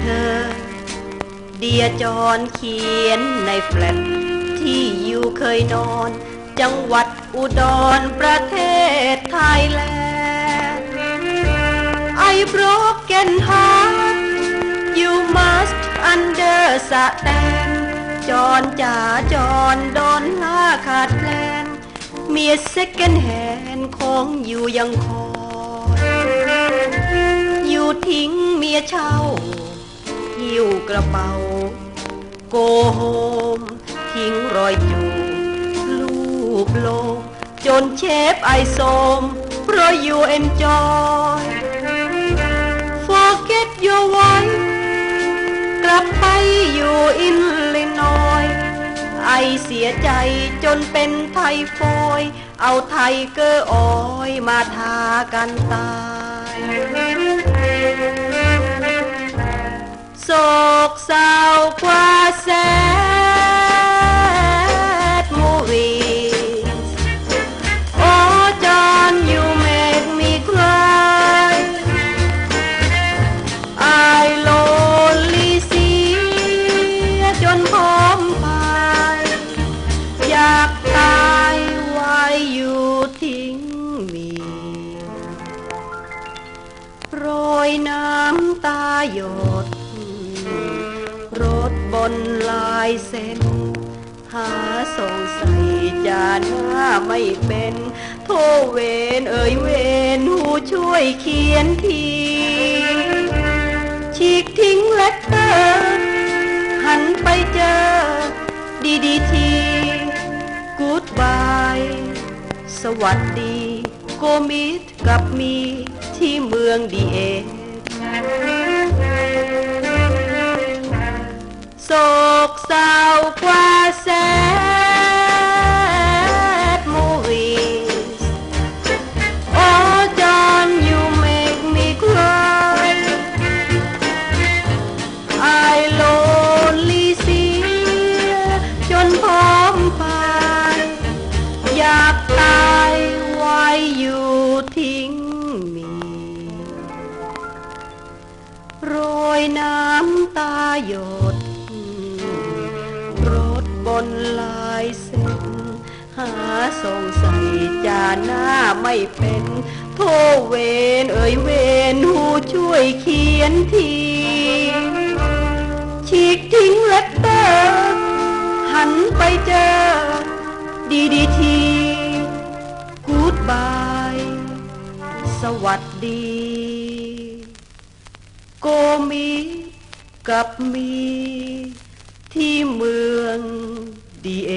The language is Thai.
เธอ เดียจอนเขียนในแฟลตที่อยู่เคยนอน จังหวัดอุดรประเทศไทยแลนด์ I broken heart you must understand จอนจ๋าจอนโดนล่าขาดแคลนเมีย second hand ของอยู่ยังคอยอยู่ทิ้งเมียเช่าว กระเป๋า โกโฮม ทิ้งรอยจูบลูบโลงจนเชฟไอโซม เพราะอยู่เอ็นจอย forget your wife กลับไปอยู่อินลินอยไอเสียใจจนเป็นไทฟอยเอาไทเกอร์ออยมาทากันตาย ศกเศร้ากว่าแสดมูวีโอ้จอนอยู่เมกมีใคร I lonely เสียจนพร้อมพายอยากตายไว้อยู่ทิ้งมีโรยน้ำตาหยด รถบนลายเส้น หาสงสัยจาหน้าไม่เป็น โทเวนเอ่ยเวนหูช่วยเขียนทีฉีกทิ้งเลตเตอร์หันไปเจอ ดีดีทีกูดบายสวัสดี โกมิดกับมีที่เมืองดีเอ กเศร้ากว่าแสดมูวีโอ้จอน you make me cry I lonely เสียจนพร้อมพายอยากตายไว้อยู่ทิ้งมีโรยน้ำตาหยด นลายเส้นหาสงสัยจาหน้าไม่เป็นโทเวนเอ่ยเวนหูช่วยเขียนทีฉีกทิ้งเลตเตอร์หันไปเจอ ดีดีทีกูดบาย สวัสดี โกมีกับมีที่เมือง ดีเอ